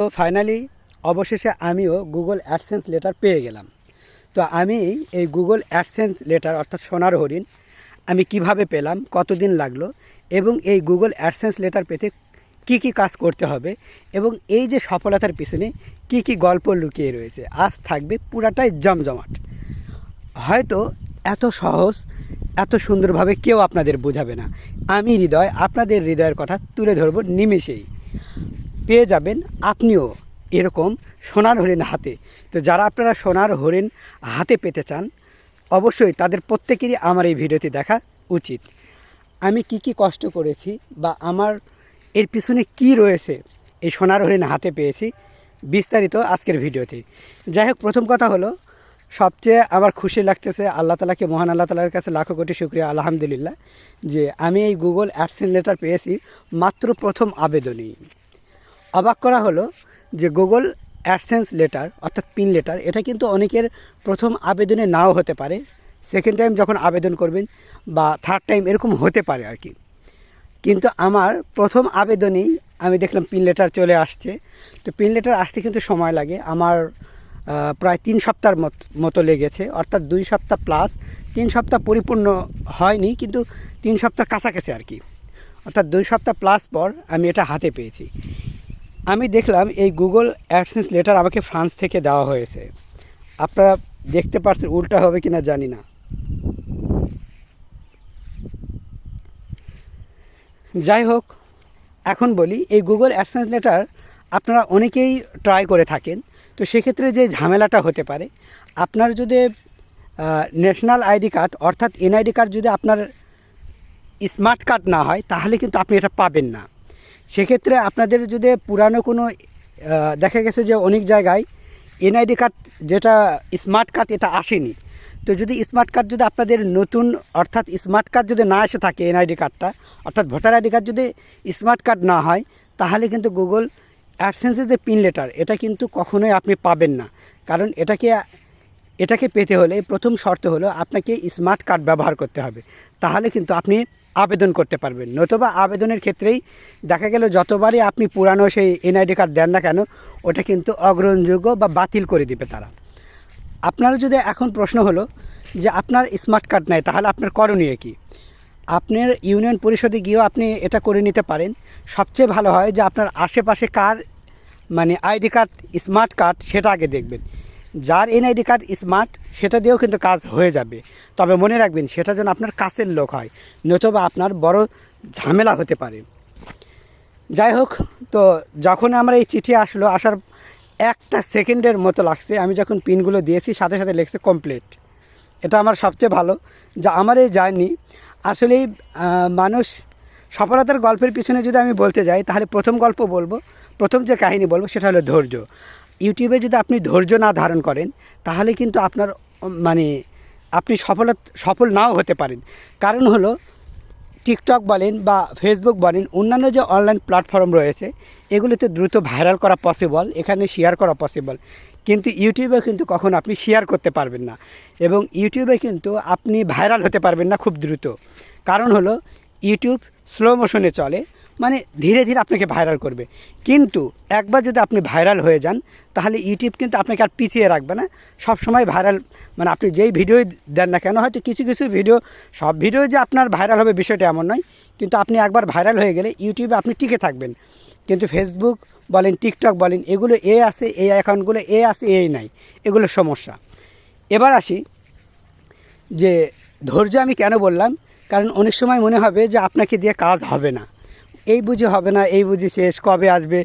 তো ফাইনালি অবশেষে আমিও গুগল অ্যাডসেন্স লেটার পেয়ে গেলাম। তো আমি এই গুগল অ্যাডসেন্স লেটার অর্থাৎ সোনার হরিণ, আমি কীভাবে পেলাম, কতদিন লাগল, এবং এই গুগল অ্যাডসেন্স লেটার পেতে কি কি কাজ করতে হবে, এবং এই যে সফলতার পিছনে কি কি গল্প লুকিয়ে রয়েছে, আজ থাকবে পুরাটাই জমজমাট। হয়তো এত সহজ, এত সুন্দরভাবে কেউ আপনাদের বোঝাবে না। আমি হৃদয়, আপনাদের হৃদয়ের কথা তুলে ধরব নিমেষেই। পেয়ে যাবেন আপনিও এরকম সোনার হরিণ হাতে। তো যারা আপনারা সোনার হরিণ হাতে পেতে চান, অবশ্যই তাদের প্রত্যেকেরই আমার এই ভিডিওটি দেখা উচিত। আমি কি কি কষ্ট করেছি বা আমার এর পিছনে কি রয়েছে, এই সোনার হরিণ হাতে পেয়েছি, বিস্তারিত আজকের ভিডিওতে। যাই হোক, প্রথম কথা হলো, সবচেয়ে আমার খুশি লাগতেছে আল্লাহ তালাকে মহান আল্লাহ তালার কাছে লাখো কোটি শুক্রিয়া, আলহামদুলিল্লাহ, যে আমি এই গুগল অ্যাডসেন লেটার পেয়েছি মাত্র প্রথম আবেদনেই। অবাক করা হলো যে গুগল অ্যাডসেন্স লেটার অর্থাৎ পিন লেটার এটা কিন্তু অনেকের প্রথম আবেদনে নাও হতে পারে। সেকেন্ড টাইম যখন আবেদন করবেন বা থার্ড টাইম এরকম হতে পারে আর কি। কিন্তু আমার প্রথম আবেদনেই আমি দেখলাম পিন লেটার চলে আসছে। তো পিন লেটার আসতে কিন্তু সময় লাগে। আমার প্রায় তিন সপ্তাহের মত- লেগেছে। অর্থাৎ দুই সপ্তাহ প্লাস তিন সপ্তাহ পরিপূর্ণ হয়নি, কিন্তু তিন সপ্তাহ কাছাকাছি আর কি। অর্থাৎ দুই সপ্তাহ প্লাস পর আমি এটা হাতে পেয়েছি। আমি দেখলাম এই গুগল অ্যাডসেন্স লেটার আমাকে ফ্রান্স থেকে দেওয়া হয়েছে। আপনারা দেখতে পাচ্ছেন উল্টা হবে কিনা জানি না। যাই হোক, এখন বলি, এই গুগল অ্যাডসেন্স লেটার আপনারা অনেকেই ট্রাই করে থাকেন। তো সেক্ষেত্রে যে ঝামেলাটা হতে পারে, আপনার যদি ন্যাশনাল আইডি কার্ড অর্থাৎ এনআইডি কার্ড যদি আপনার স্মার্ট কার্ড না হয়, তাহলে কিন্তু আপনি এটা পাবেন না। সেক্ষেত্রে আপনাদের যদি পুরানো কোনো দেখা গেছে যে অনেক জায়গায় এনআইডি কার্ড যেটা স্মার্ট কার্ড, এটা আসেনি। তো যদি স্মার্ট কার্ড যদি আপনাদের নতুন, অর্থাৎ স্মার্ট কার্ড যদি না এসে থাকে এনআইডি কার্ডটা, অর্থাৎ ভোটার আইডি কার্ড যদি স্মার্ট কার্ড না হয়, তাহলে কিন্তু গুগল অ্যাডসেন্সের যে পিন লেটার, এটা কিন্তু কখনোই আপনি পাবেন না। কারণ এটাকে এটাকে পেতে হলে প্রথম শর্ত হলো আপনাকে স্মার্ট কার্ড ব্যবহার করতে হবে। তাহলে কিন্তু আপনি আবেদন করতে পারবেন। নতুবা আবেদনের ক্ষেত্রেই দেখা গেল যতবারই আপনি পুরানো সেই এনআইডি কার্ড দেন না কেন, ওটা কিন্তু অগ্রহণযোগ্য বা বাতিল করে দিবে তারা। আপনার যদি এখন প্রশ্ন হলো যে আপনার স্মার্ট কার্ড নাই, তাহলে আপনার করণীয় কী? আপনার ইউনিয়ন পরিষদে গিয়েও আপনি এটা করে নিতে পারেন। সবচেয়ে ভালো হয় যে আপনার আশেপাশে কার মানে আইডি কার্ড, স্মার্ট কার্ড, সেটা আগে দেখবেন। যার এনআইডি কার্ড স্মার্ট সেটা দিয়েও কিন্তু কাজ হয়ে যাবে। তবে মনে রাখবেন সেটা যেন আপনার কাছের লোক হয় নতুবা আপনার বড় ঝামেলা হতে পারে। যাই হোক তো যখন আমার এই চিঠি আসলো আসার একটা সেকেন্ডের মতো লাগছে। আমি যখন পিনগুলো দিয়েছি সাথে সাথে লেখছে কমপ্লিট এটা আমার সবচেয়ে ভালো যা আমার এই জার্নি। আসলেই আহ, মানুষ সফলতার গল্পের পিছনে যদি আমি বলতে যাই তাহলে প্রথম গল্প বলব প্রথম যে কাহিনী বলব সেটা হলো ধৈর্য। ইউটিউবে যদি আপনি ধৈর্য না ধারণ করেন, তাহলে কিন্তু আপনার মানে আপনি সফলত, সফল নাও হতে পারেন। কারণ হলো, টিকটক বলেন বা ফেসবুক বলেন, অন্যান্য যে অনলাইন প্ল্যাটফর্ম রয়েছে, এগুলোতে দ্রুত ভাইরাল করা পসিবল এখানে শেয়ার করা পসিবল কিন্তু ইউটিউবে কিন্তু কখনো আপনি শেয়ার করতে পারবেন না। এবং ইউটিউবে কিন্তু আপনি ভাইরাল হতে পারবেন না খুব দ্রুত। কারণ হলো, ইউটিউব স্লো মোশনে চলে মানে ধীরে ধীরে আপনাকে ভাইরাল করবে। কিন্তু একবার যদি আপনি ভাইরাল হয়ে যান, তাহলে ইউটিউব কিন্তু আপনাকে আর পিছিয়ে রাখবে না। সব সময় ভাইরাল মানে আপনি যেই ভিডিও দেন না কেন, হয়তো কিছু কিছু ভিডিও সব ভিডিও যে আপনার ভাইরাল হবে বিষয়টা এমন নয়। কিন্তু আপনি একবার ভাইরাল হয়ে গেলে ইউটিউবে আপনি টিকে থাকবেন। কিন্তু ফেসবুক বলেন টিকটক বলেন, এগুলো এ আছে এই অ্যাকাউন্টগুলো এ আছে এই নাই। এগুলো সমস্যা। এবার আসি যে ধৈর্য আমি কেন বললাম? কারণ অনেক সময় মনে হবে যে আপনাকে দিয়ে কাজ হবে না। এই বুঝি হবে না, এই বুঝি শেষ, কবে আসবে?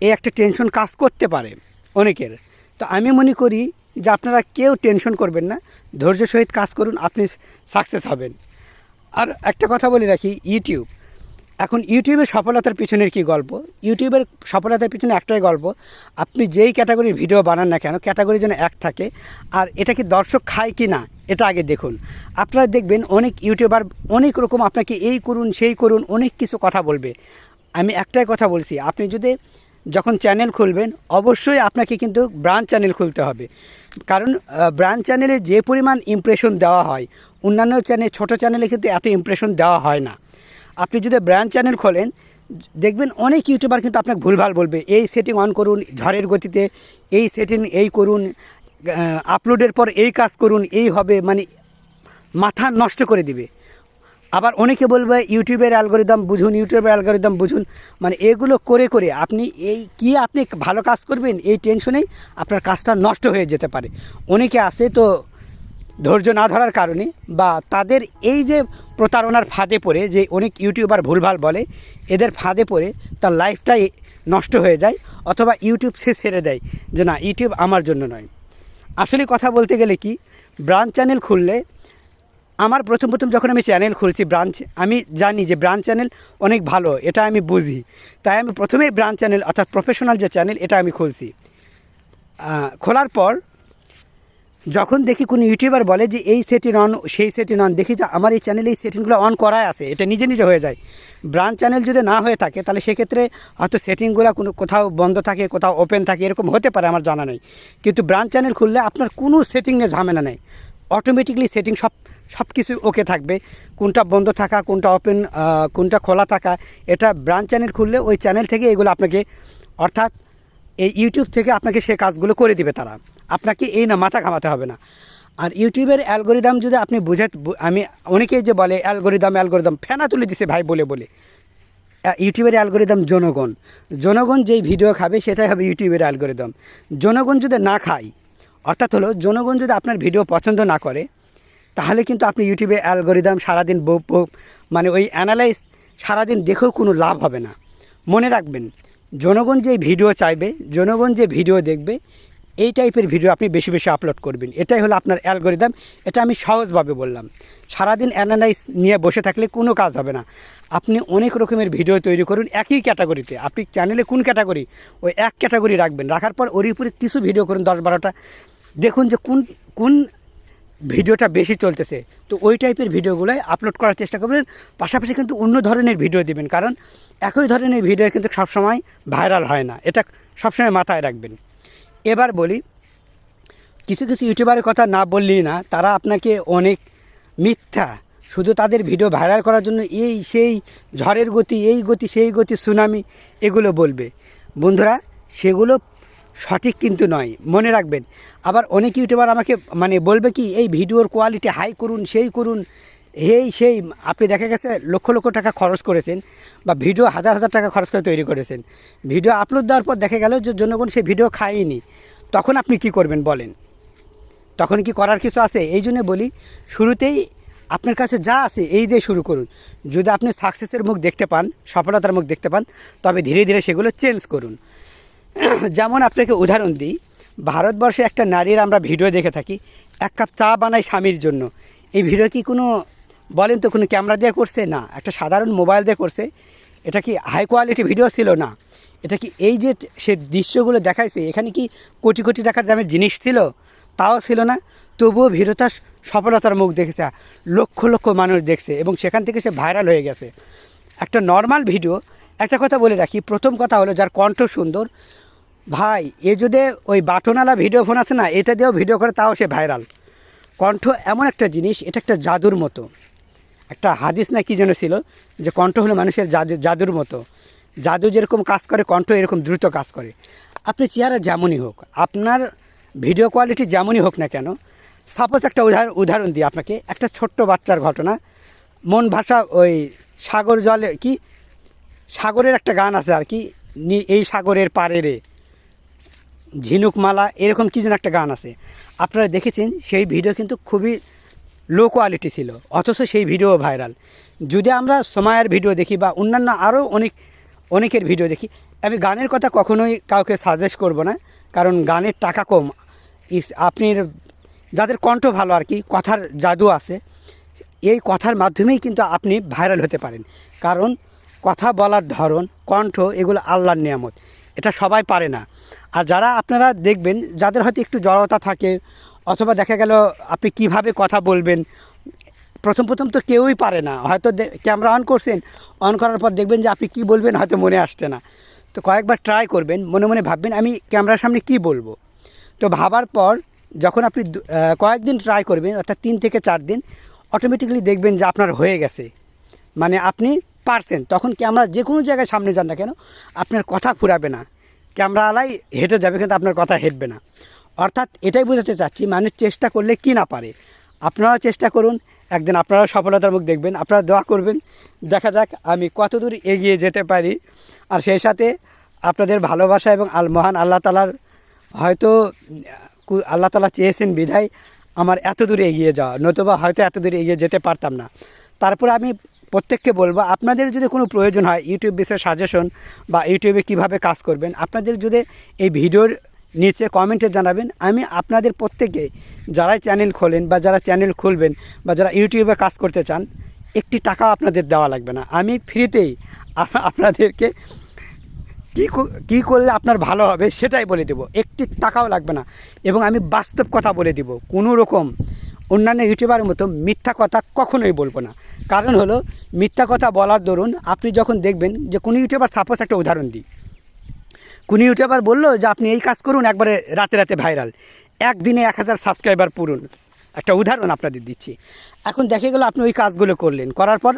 এই একটা টেনশন কাজ করতে পারে অনেকের। তো আমি মনে করি যে আপনারা কেউ টেনশন করবেন না, ধৈর্য সহিত কাজ করুন, আপনি সাকসেস হবেন। আর একটা কথা বলে রাখি ইউটিউব এখন ইউটিউবের সফলতার পিছনের কি গল্প? ইউটিউবের সফলতার পিছনে একটাই গল্প, আপনি যেই ক্যাটাগরির ভিডিও বানান না কেন ক্যাটাগরি যেন এক থাকে, আর এটা কি দর্শক খায় কি না, এটা আগে দেখুন। আপনারা দেখবেন অনেক ইউটিউবার অনেক রকম আপনাকে এই করুন, সেই করুন, অনেক কিছু কথা বলবে। আমি একটাই কথা বলছি, আপনি যদি যখন চ্যানেল খুলবেন, অবশ্যই আপনাকে কিন্তু ব্রাঞ্চ চ্যানেল খুলতে হবে। কারণ ব্রাঞ্চ চ্যানেলে যে পরিমাণ ইমপ্রেশন দেওয়া হয়, অন্যান্য চ্যানেল ছোটো চ্যানেলে কিন্তু এত ইমপ্রেশন দেওয়া হয় না। আপনি যদি ব্র্যান্ড চ্যানেল খোলেন, দেখবেন অনেক ইউটিউবার কিন্তু আপনাকে ভুলভাল বলবে, এই সেটিং অন করুন, ঝড়ের গতিতে, এই সেটিং এই করুন আপলোডের পর এই কাজ করুন, এই হবে মানে মাথা নষ্ট করে দিবে। আবার অনেকে বলবে, ইউটিউবের অ্যালগোরিদম বুঝুন, ইউটিউবের অ্যালগোরিদম বুঝুন মানে এগুলো করে করে আপনি এই কি আপনি ভালো কাজ করবেন, এই টেনশনেই আপনার কাজটা নষ্ট হয়ে যেতে পারে। অনেকে আছে তো ধৈর্য না ধরার কারণে বা তাদের এই যে প্রতারণার ফাঁদে পড়ে, যে অনেক ইউটিউবার ভুলভাল বলে, এদের ফাঁদে পড়ে তার লাইফটাই নষ্ট হয়ে যায় অথবা ইউটিউব সে ছেড়ে দেয় যে না ইউটিউব আমার জন্য নয়। আসলে কথা বলতে গেলে কি ব্রাঞ্চ চ্যানেল খুললে, আমার প্রথম প্রথম যখন আমি চ্যানেল খুলছি ব্রাঞ্চ আমি জানি যে ব্রাঞ্চ চ্যানেল অনেক ভালো, এটা আমি বুঝি। তাই আমি প্রথমেই ব্রাঞ্চ চ্যানেল অর্থাৎ প্রফেশনাল যে চ্যানেল এটা আমি খুলছি। খোলার পর যখন দেখি কোনো ইউটিউবার বলে যে এই সেটিং অন সেই সেটিং অন দেখি যে আমার এই চ্যানেলে এই সেটিংগুলো অন করাই আছে, এটা নিজে নিজে হয়ে যায়। ব্রাঞ্চ চ্যানেল যদি না হয়ে থাকে, তাহলে সেক্ষেত্রে হয়তো সেটিংগুলো কোনো কোথাও বন্ধ থাকে, কোথাও ওপেন থাকে, এরকম হতে পারে আমার জানা নেই। কিন্তু ব্রাঞ্চ চ্যানেল খুললে আপনার কোনো সেটিং নিয়ে ঝামেলা নেই। অটোমেটিকলি সেটিং সব সব কিছু ওকে থাকবে। কোনটা বন্ধ থাকা, কোনটা ওপেন কোনটা খোলা থাকা, এটা ব্রাঞ্চ চ্যানেল খুললে ওই চ্যানেল থেকে এগুলো আপনাকে, অর্থাৎ এই ইউটিউব থেকে আপনাকে সে কাজগুলো করে দিবে তারা। আপনাকে এই না মাথা ঘামাতে হবে না। আর ইউটিউবের অ্যালগোরিদম যদি আপনি বুঝে আমি অনেকেই যে বলে, অ্যালগোরিদম অ্যালগোরিদম, ফেনা তুলে দিছে ভাই, বলে বলে। ইউটিউবের অ্যালগোরিদম জনগণ। জনগণ যেই ভিডিও খাবে, সেটাই হবে ইউটিউবের অ্যালগোরিদম। জনগণ যদি না খায়, অর্থাৎ হলো, জনগণ যদি আপনার ভিডিও পছন্দ না করে, তাহলে কিন্তু আপনি ইউটিউবে অ্যালগোরিদম সারাদিন বো- বো- মানে ওই অ্যানালাইজ সারাদিন দেখেও কোনো লাভ হবে না। মনে রাখবেন, জনগণ যে ভিডিও চাইবে, জনগণ যে ভিডিও দেখবে এই টাইপের ভিডিও আপনি বেশি বেশি আপলোড করবেন। এটাই হলো আপনার অ্যালগোরিদম এটা আমি সহজভাবে বললাম। সারাদিন অ্যানালাইজ নিয়ে বসে থাকলে কোনো কাজ হবে না। আপনি অনেক রকমের ভিডিও তৈরি করুন একই ক্যাটাগরিতে আপনি চ্যানেলে কোন ক্যাটাগরি ওই এক ক্যাটাগরি রাখবেন। রাখার পর ওর উপরে কিছু ভিডিও করুন, দশ বারোটা। দেখুন যে কোন কোন ভিডিওটা বেশি চলতেছে। তো ওই টাইপের ভিডিওগুলোই আপলোড করার চেষ্টা করবেন। পাশাপাশি কিন্তু অন্য ধরনের ভিডিও দিবেন। কারণ একই ধরনের ভিডিও কিন্তু সবসময় ভাইরাল হয় না। এটা সবসময় মাথায় রাখবেন। এবার বলি, কিছু কিছু ইউটিউবারের কথা না বললেই না, তারা আপনাকে অনেক মিথ্যা, শুধু তাদের ভিডিও ভাইরাল করার জন্য এই সেই ঝড়ের গতি, এই গতি, সেই গতি সুনামি এগুলো বলবে। বন্ধুরা, সেগুলো সঠিক কিন্তু নয়, মনে রাখবেন। আবার অনেক ইউটিউবার আমাকে মানে বলবে কি, এই ভিডিওর কোয়ালিটি হাই করুন, সেই করুন এই সেই আপনি দেখা গেছে লক্ষ লক্ষ টাকা খরচ করেছেন বা ভিডিও হাজার হাজার টাকা খরচ করে তৈরি করেছেন। ভিডিও আপলোড দেওয়ার পর দেখা গেল যে জনগণ সেই ভিডিও খায়নি। তখন আপনি কি করবেন বলেন? তখন কি করার কিছু আছে? এই জন্য বলি, শুরুতেই আপনার কাছে যা আছে এই দিয়ে শুরু করুন। যদি আপনি সাকসেসের মুখ দেখতে পান, সফলতার মুখ দেখতে পান, তবে ধীরে ধীরে সেগুলো চেঞ্জ করুন। যেমন আপনাকে উদাহরণ দিই, ভারতবর্ষে একটা নারীর আমরা ভিডিও দেখে থাকি, এক কাপ চা বানাই স্বামীর জন্য। এই ভিডিও কি কোনো বলেন তো, কোনো ক্যামেরা দিয়ে করছে? না, একটা সাধারণ মোবাইল দিয়ে করছে। এটা কি হাই কোয়ালিটি ভিডিও ছিল না? এটা কি এই যে সে দৃশ্যগুলো দেখাইছে, এখানে কি কোটি কোটি টাকার দামের জিনিস ছিল? তাও ছিল না। তবুও ভিডিওটা সফলতার মুখ দেখেছে, লক্ষ লক্ষ মানুষ দেখছে এবং সেখান থেকে সে ভাইরাল হয়ে গেছে। একটা নর্মাল ভিডিও একটা কথা বলে রাখি, প্রথম কথা হলো যার কণ্ঠ সুন্দর, ভাই, এ যদি ওই বাটনওয়ালা ভিডিও ফোন আছে না, এটা দিয়েও ভিডিও করে, তাও সে ভাইরাল কণ্ঠ এমন একটা জিনিস, এটা একটা জাদুর মতো। একটা হাদিস না কি যেন ছিল, যে কণ্ঠ হলো মানুষের জাদু, জাদুর মতো। জাদু যেরকম কাজ করে, কণ্ঠ এরকম দ্রুত কাজ করে। আপনি চেহারা যেমনই হোক, আপনার ভিডিও কোয়ালিটি যেমনই হোক না কেন সাপোজ একটা উদাহরণ উদাহরণ দিই আপনাকে, একটা ছোট্ট বাচ্চার ঘটনা। মন ভাষা ওই সাগর জলে কি, সাগরের একটা গান আছে আর কি এই সাগরের পাড়ে রে। ঝিনুকমালা, এরকম কি যেন একটা গান আছে। আপনারা দেখেছেন, সেই ভিডিও কিন্তু খুবই লো কোয়ালিটি ছিল, অথচ সেই ভিডিও ভাইরাল যদি আমরা সময়ের ভিডিও দেখি বা অন্যান্য আরও অনেক, অনেকের ভিডিও দেখি, আমি গানের কথা কখনোই কাউকে সাজেস্ট করব না, কারণ গানের টাকা কম। ইস, আপনার যাদের কণ্ঠ ভালো আর কি, কথার জাদু আছে, এই কথার মাধ্যমেই কিন্তু আপনি ভাইরাল হতে পারেন। কারণ কথা বলার ধরন, কণ্ঠ, এগুলো আল্লাহর নিয়ামত। এটা সবাই পারে না। আর যারা আপনারা দেখবেন, যাদের হয়তো একটু জড়তা থাকে অথবা দেখা গেল আপনি কীভাবে কথা বলবেন? প্রথম প্রথম তো কেউই পারে না। হয়তো ক্যামেরা অন করছেন অন করার পর দেখবেন যে আপনি কি বলবেন হয়তো মনে আসছে না। তো কয়েকবার ট্রাই করবেন, মনে মনে ভাববেন আমি ক্যামেরার সামনে কি বলব? তো ভাবার পর যখন আপনি কয়েকদিন ট্রাই করবেন, অর্থাৎ তিন থেকে চার দিন অটোমেটিক্যালি দেখবেন যে আপনার হয়ে গেছে। মানে আপনি পারছেন। তখন ক্যামেরা যে কোনো জায়গায় সামনে যান না কেন, আপনার কথা ফুরাবে না। ক্যামেরা আলাই হেঁটে যাবে কিন্তু আপনার কথা হেঁটবে না। অর্থাৎ এটাই বোঝাতে চাচ্ছি, মানুষ চেষ্টা করলে কি না পারে। আপনারা চেষ্টা করুন, একদিন আপনারা সফলতার মুখ দেখবেন, আপনারা দোয়া করবেন। দেখা যাক আমি কতদূর এগিয়ে যেতে পারি। আর সেই সাথে আপনাদের ভালোবাসা এবং আল, মহান আল্লাহ তালার হয়তো আল্লাহ তালা চেয়েছেন বিধায় আমার এত দূরে এগিয়ে যাওয়া, নতুবা হয়তো এত দূরে এগিয়ে যেতে পারতাম না। তারপরে আমি প্রত্যেককে বলব, আপনাদের যদি কোনো প্রয়োজন হয়, ইউটিউব বিষয়ে সাজেশন বা ইউটিউবে কীভাবে কাজ করবেন, আপনাদের যদি এই ভিডিওর নিচে কমেন্টে জানাবেন। আমি আপনাদের প্রত্যেকে যারাই চ্যানেল খোলেন বা যারা চ্যানেল খুলবেন বা যারা ইউটিউবে কাজ করতে চান, একটি টাকাও আপনাদের দেওয়া লাগবে না। আমি ফ্রিতেই আপনাদেরকে কো- কী করলে আপনার ভালো হবে সেটাই বলে দেবো। একটি টাকাও লাগবে না। এবং আমি বাস্তব কথা বলে দিব। কোনো রকম অন্যান্য ইউটিউবারের মতো মিথ্যা কথা কখনোই বলব না। কারণ হলো, মিথ্যা কথা বলার দরুন আপনি যখন দেখবেন যে কোনো ইউটিউবার সাপোজ একটা উদাহরণ দিই। কোনো ইউটিউবার বলল যে, আপনি এই কাজ করুন, একবারে রাতে রাতে ভাইরাল। একদিনে এক হাজার সাবস্ক্রাইবার পুরুন একটা উদাহরণ আপনাদের দিচ্ছি। এখন দেখে গেলো আপনি ওই কাজগুলো করলেন। করার পর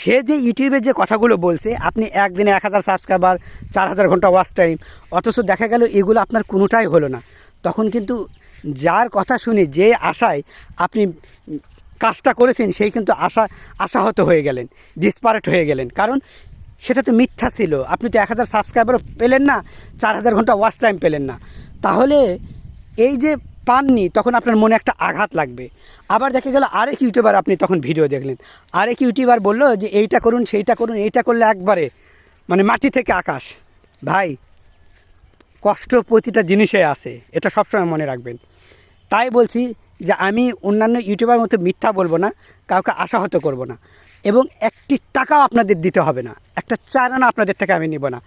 সে যে ইউটিউবে যে কথাগুলো বলছে, আপনি একদিনে এক হাজার সাবস্ক্রাইবার, চার হাজার ঘণ্টা ওয়াচ টাইম, অথচ দেখা গেল এগুলো আপনার কোনোটাই হলো না। তখন কিন্তু যার কথা শুনে যে আশায় আপনি কাজটা করেছেন, সেই কিন্তু আশা, আশাহত হয়ে গেলেন ডিসপারেট হয়ে গেলেন। কারণ সেটা তো মিথ্যা ছিল। আপনি তো এক হাজার সাবস্ক্রাইবারও পেলেন না, চার হাজার ঘণ্টা ওয়াচ টাইম পেলেন না। তাহলে এই যে পাননি, তখন আপনার মনে একটা আঘাত লাগবে। আবার দেখা গেল আরেক ইউটিউবার আপনি তখন ভিডিও দেখলেন। আরেক ইউটিউবার বলল যে, এইটা করুন, সেইটা করুন, এইটা করলে একবারে মানে মাটি থেকে আকাশ। ভাই, কষ্ট প্রতিটা জিনিসে আছে, এটা সবসময় মনে রাখবেন। তাই বলছি যে, আমি অন্যান্য ইউটিউবার মতো মিথ্যা বলব না, কাউকে আশাহত করব না। এবং একটি টাকাও আপনাদের দিতে হবে না। একটা চারানা আপনাদের থেকে আমি নিব না।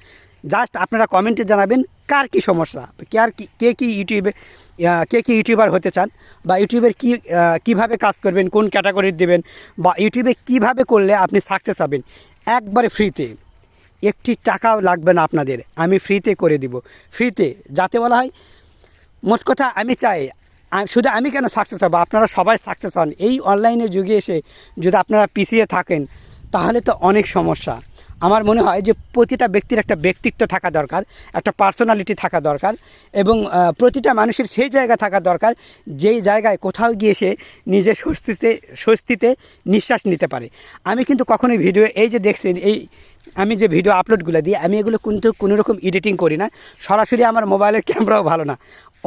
জাস্ট আপনারা কমেন্টে জানাবেন কার কি সমস্যা। কে আর কি, কে কী ইউটিউবে কে কী ইউটিউবার হতে চান বা ইউটিউবের কী কীভাবে কাজ করবেন, কোন ক্যাটাগরির দেবেন বা ইউটিউবে কীভাবে করলে আপনি সাকসেস হবেন, একবারে ফ্রিতে একটি টাকাও লাগবে না আপনাদের। আমি ফ্রিতে করে দিব। ফ্রিতে যাতে বলা হয়, মোট কথা আমি চাই শুধু আমি কেন সাকসেস হব? আপনারা সবাই সাকসেস হন। এই অনলাইনের যুগে এসে যদি আপনারা পিছিয়ে থাকেন, তাহলে তো অনেক সমস্যা। আমার মনে হয় যে প্রতিটা ব্যক্তির একটা ব্যক্তিত্ব থাকা দরকার, একটা পার্সোনালিটি থাকা দরকার এবং প্রতিটা মানুষের সেই জায়গা থাকা দরকার, যেই জায়গায় কোথাও গিয়ে সে নিজের স্বস্তিতে স্বস্তিতে নিঃশ্বাস নিতে পারে। আমি কিন্তু কখনোই ভিডিও এই যে দেখছেন, এই আমি যে ভিডিও আপলোডগুলো দিই, আমি এগুলো কিন্তু কোনো রকম এডিটিং করি না। সরাসরি আমার মোবাইলের ক্যামেরাও ভালো না।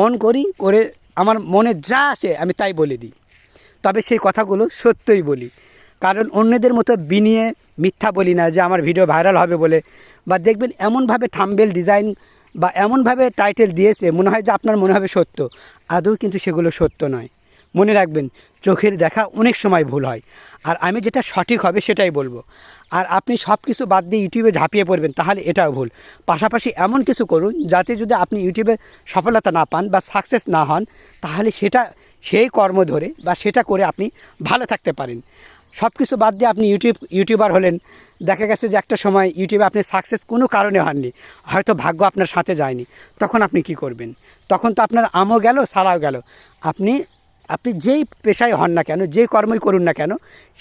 অন করি, করে আমার মনে যা আসে, আমি তাই বলে দিই। তবে সেই কথাগুলো সত্যই বলি। কারণ অন্যদের মতো বিনিয়ে মিথ্যা বলি না যে আমার ভিডিও ভাইরাল হবে বলে। বা দেখবেন এমনভাবে থাম্বেল ডিজাইন বা এমনভাবে টাইটেল দিয়েছে, মনে হয় যে আপনার মনে হবে সত্য। আদৌ কিন্তু সেগুলো সত্য নয়। মনে রাখবেন, চোখের দেখা অনেক সময় ভুল হয়। আর আমি যেটা সঠিক হবে সেটাই বলব। আর আপনি সব কিছু বাদ দিয়ে ইউটিউবে ঝাঁপিয়ে পড়বেন, তাহলে এটাও ভুল। পাশাপাশি এমন কিছু করুন, যাতে যদি আপনি ইউটিউবে সফলতা না পান বা সাকসেস না হন, তাহলে সেটা, সেই কর্ম ধরে বা সেটা করে আপনি ভালো থাকতে পারেন। সব কিছু বাদ দিয়ে আপনি ইউটিউব, ইউটিউবার হলেন, দেখা গেছে যে একটা সময় ইউটিউবে আপনি সাকসেস কোনো কারণে হননি, হয়তো ভাগ্য আপনার সাথে যায়নি। তখন আপনি কি করবেন? তখন তো আপনার আমও গেল সারাও গেল। আপনি আপনি যেই পেশায় হন না কেন, যে কর্মই করুন না কেন,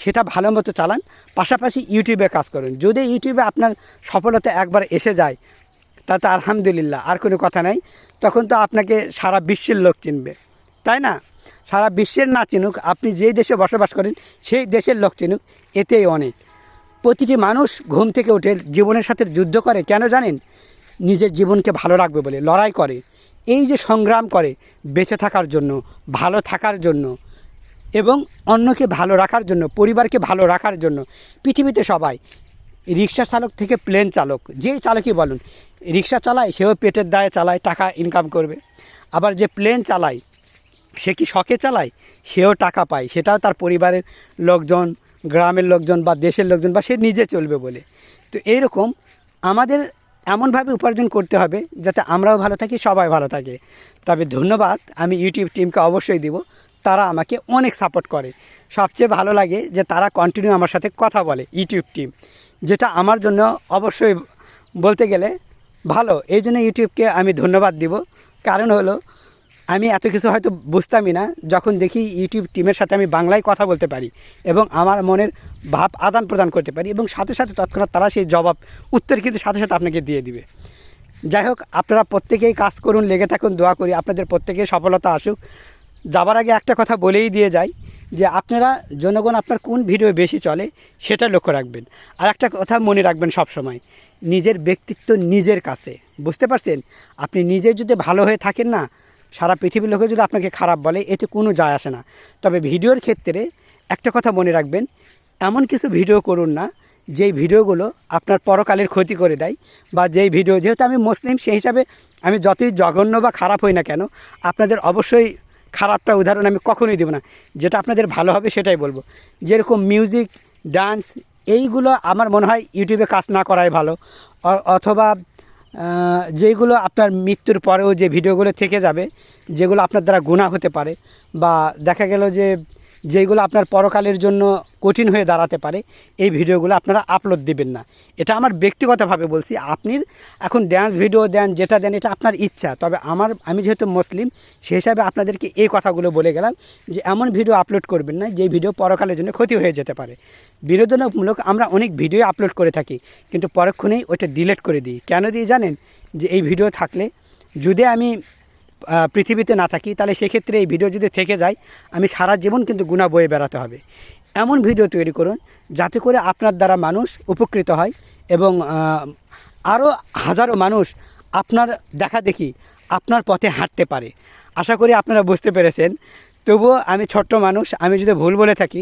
সেটা ভালো মতো চালান। পাশাপাশি ইউটিউবে কাজ করুন। যদি ইউটিউবে আপনার সফলতা একবার এসে যায় তাতে আলহামদুলিল্লাহ, আর কোনো কথা নাই। তখন তো আপনাকে সারা বিশ্বের লোক চিনবে। তাই না? সারা বিশ্বের না চিনুক, আপনি যেই দেশে বসবাস করেন, সেই দেশের লোক চিনুক, এতেই অনেক। প্রতিটি মানুষ ঘুম থেকে উঠে জীবনের সাথে যুদ্ধ করে, কেন জানেন? নিজের জীবনকে ভালো রাখবে বলে, লড়াই করে। এই যে সংগ্রাম করে বেঁচে থাকার জন্য, ভালো থাকার জন্য এবং অন্যকে ভালো রাখার জন্য, পরিবারকে ভালো রাখার জন্য, পৃথিবীতে সবাই রিক্সা চালক থেকে প্লেন চালক যেই চালকই বলুন, রিক্সা চালায়, সেও পেটের দায়ে চালায়, টাকা ইনকাম করবে। আবার যে প্লেন চালায়, সে কি শখে চালায়? সেও টাকা পায়। সেটাও তার পরিবারের লোকজন, গ্রামের লোকজন বা দেশের লোকজন বা সে নিজে চলবে বলে। তো এইরকম আমাদের এমনভাবে উপার্জন করতে হবে যাতে আমরাও ভালো থাকি, সবাই ভালো থাকে। তবে ধন্যবাদ, আমি ইউটিউব টিমকে অবশ্যই দেব, তারা আমাকে অনেক সাপোর্ট করে। সবচেয়ে ভালো লাগে যে তারা কন্টিনিউ আমার সাথে কথা বলে, ইউটিউব টিম। যেটা আমার জন্য অবশ্যই বলতে গেলে ভালো। এই জন্য ইউটিউবকে আমি ধন্যবাদ দিব। কারণ হলো আমি এত কিছু হয়তো বুঝতামই না। যখন দেখি ইউটিউব টিমের সাথে আমি বাংলায় কথা বলতে পারি এবং আমার মনের ভাব আদান প্রদান করতে পারি এবং সাথে সাথে তৎক্ষণাৎ তারা সেই জবাব উত্তর কিন্তু সাথে সাথে আপনাকে দিয়ে দিবে। যাই হোক, আপনারা প্রত্যেকেই কাজ করুন, লেগে থাকুন, দোয়া করি, আপনাদের প্রত্যেকেই সফলতা আসুক। যাবার আগে একটা কথা বলেই দিয়ে যাই যে, আপনারা জনগণ আপনার কোন ভিডিও বেশি চলে সেটা লক্ষ্য রাখবেন। আর একটা কথা মনে রাখবেন সব সময় নিজের ব্যক্তিত্ব নিজের কাছে। বুঝতে পারছেন? আপনি নিজে যদি ভালো হয়ে থাকেন না সারা পৃথিবীর লোকে যদি আপনাকে খারাপ বলে, এতে কোনো যায় আসে না। তবে ভিডিওর ক্ষেত্রে একটা কথা মনে রাখবেন, এমন কিছু ভিডিও করুন না, যেই ভিডিওগুলো আপনার পরকালের ক্ষতি করে দেয়, বা যেই ভিডিও, যেহেতু আমি মুসলিম, সেই হিসাবে আমি যতই জঘন্য বা খারাপ হই না কেন, আপনাদের অবশ্যই খারাপটা উদাহরণ আমি কখনোই দেবো না। যেটা আপনাদের ভালো হবে সেটাই বলব। যেরকম মিউজিক, ডান্স, এইগুলো আমার মনে হয় ইউটিউবে কাজ না করাই ভালো। অথবা যেগুলো আপনার মৃত্যুর পরেও যে ভিডিওগুলো থেকে যাবে, যেগুলো আপনার দ্বারা গুণা হতে পারে, বা দেখা গেল যে যেগুলো আপনার পরকালের জন্য কঠিন হয়ে দাঁড়াতে পারে, এই ভিডিওগুলো আপনারা আপলোড দিবেন না। এটা আমার ব্যক্তিগতভাবে বলছি, আপনি এখন ড্যান্স ভিডিও দেন, যেটা দেন, এটা আপনার ইচ্ছা। তবে আমার, আমি যেহেতু মুসলিম, সেই হিসাবে আপনাদেরকে এই কথাগুলো বলে গেলাম যে এমন ভিডিও আপলোড করবেন না, যে ভিডিও পরকালের জন্য ক্ষতি হয়ে যেতে পারে। বিনোদনমূলক আমরা অনেক ভিডিও আপলোড করে থাকি, কিন্তু পরক্ষণেই ওটা ডিলিট করে দিই। কেন দিই জানেন? যে এই ভিডিও থাকলে, যদি আমি পৃথিবীতে না থাকি, তাহলে সেক্ষেত্রে এই ভিডিও যদি থেকে যায়, আমি সারা জীবন কিন্তু গুণা বয়ে বেড়াতে হবে। এমন ভিডিও তৈরি করুন, যাতে করে আপনার দ্বারা মানুষ উপকৃত হয় এবং আরও হাজারো মানুষ আপনার দেখা দেখি আপনার পথে হাঁটতে পারে। আশা করি আপনারা বুঝতে পেরেছেন। তবুও আমি ছোট্ট মানুষ, আমি যদি ভুল বলে থাকি,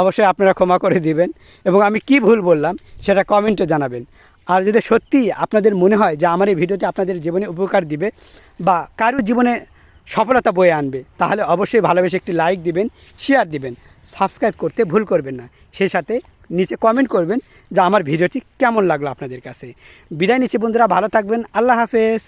অবশ্যই আপনারা ক্ষমা করে দিবেন এবং আমি কি ভুল বললাম, সেটা কমেন্টে জানাবেন। আর যদি সত্যি আপনাদের মনে হয় যে আমার এই ভিডিওতে আপনাদের জীবনে উপকার দিবে বা কারও জীবনে সফলতা বয়ে আনবে, তাহলে অবশ্যই ভালোবেসে একটি লাইক দিবেন শেয়ার দিবেন সাবস্ক্রাইব করতে ভুল করবেন না। সেই সাথে নিচে কমেন্ট করবেন যে আমার ভিডিওটি কেমন লাগল আপনাদের কাছে। বিদায় নিচ্ছি বন্ধুরা, ভালো থাকবেন, আল্লাহ হাফেজ।